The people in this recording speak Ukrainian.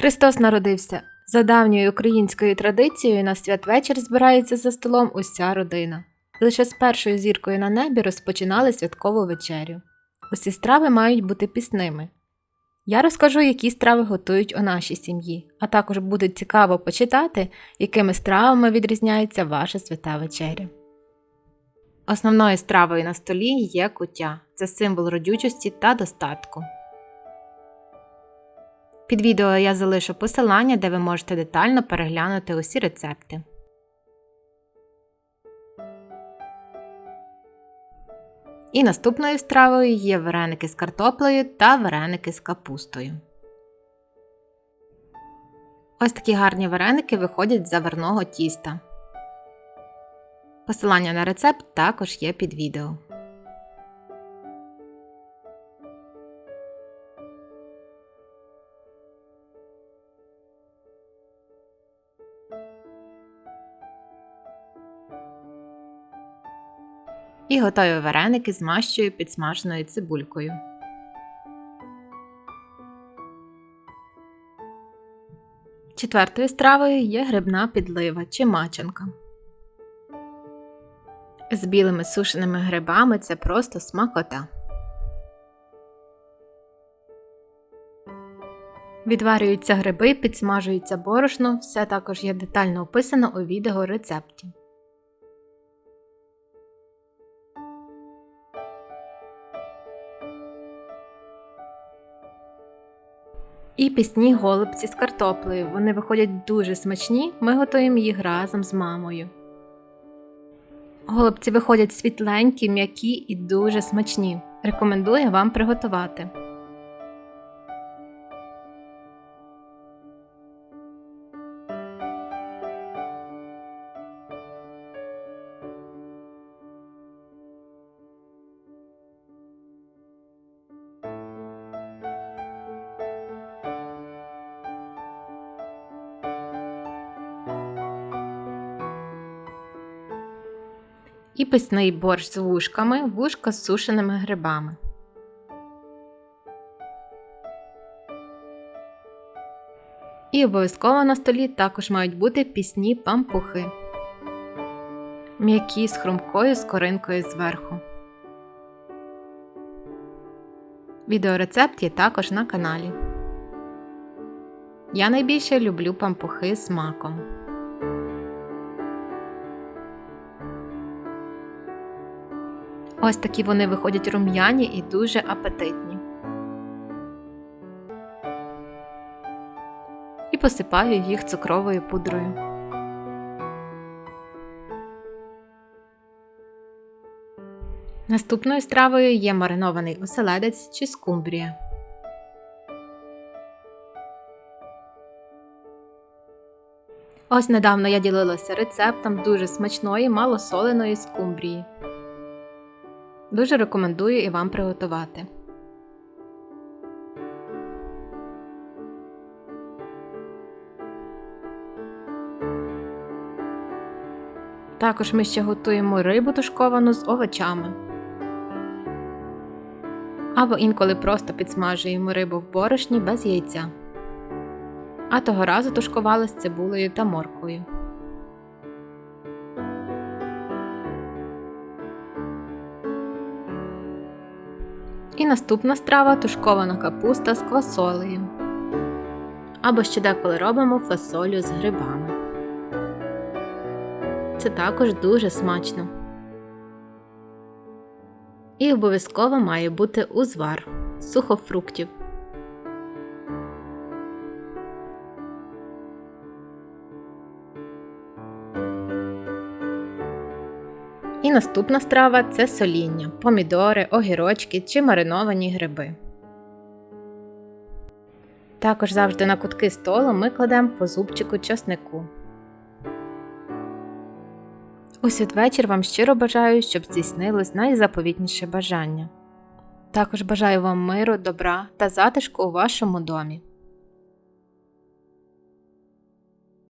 Христос народився. За давньою українською традицією на святвечір збирається за столом уся родина. Лише з першою зіркою на небі розпочинали святкову вечерю. Усі страви мають бути пісними. Я розкажу, які страви готують у нашій сім'ї, а також буде цікаво почитати, якими стравами відрізняється ваша свята вечеря. Основною стравою на столі є куття. Це символ родючості та достатку. Під відео я залишу посилання, де ви можете детально переглянути усі рецепти. І наступною стравою є вареники з картоплею та вареники з капустою. Ось такі гарні вареники виходять з заварного тіста. Посилання на рецепт також є під відео. І готові вареники змащую підсмаженою цибулькою. Четвертою стравою є грибна підлива чи мачанка. З білими сушеними грибами це просто смакота. Відварюються гриби, підсмажується борошно, все також є детально описано у відео рецепті. І пісні голубці з картоплею. Вони виходять дуже смачні, ми готуємо їх разом з мамою. Голубці виходять світленькі, м'які і дуже смачні. Рекомендую вам приготувати. І пісний борщ з вушками, вушка з сушеними грибами. І обов'язково на столі також мають бути пісні пампухи. М'які з хрумкою скоринкою зверху. Відеорецепт є також на каналі. Я найбільше люблю пампухи з маком. Ось такі вони виходять рум'яні і дуже апетитні. І посипаю їх цукровою пудрою. Наступною стравою є маринований оселедець чи скумбрія. Ось недавно я ділилася рецептом дуже смачної малосоленої скумбрії. Дуже рекомендую і вам приготувати. Також ми ще готуємо рибу тушковану з овочами. Або інколи просто підсмажуємо рибу в борошні без яйця. А того разу тушкували з цибулею та морквою. І наступна страва тушкована капуста з квасолею. Або ще деколи робимо фасолю з грибами. Це також дуже смачно. І обов'язково має бути узвар сухофруктів. І наступна страва це соління, помідори, огірочки чи мариновані гриби. Також завжди на кутки столу ми кладемо по зубчику часнику. У святвечір вам щиро бажаю, щоб здійснилось найзаповітніше бажання. Також бажаю вам миру, добра та затишку у вашому домі.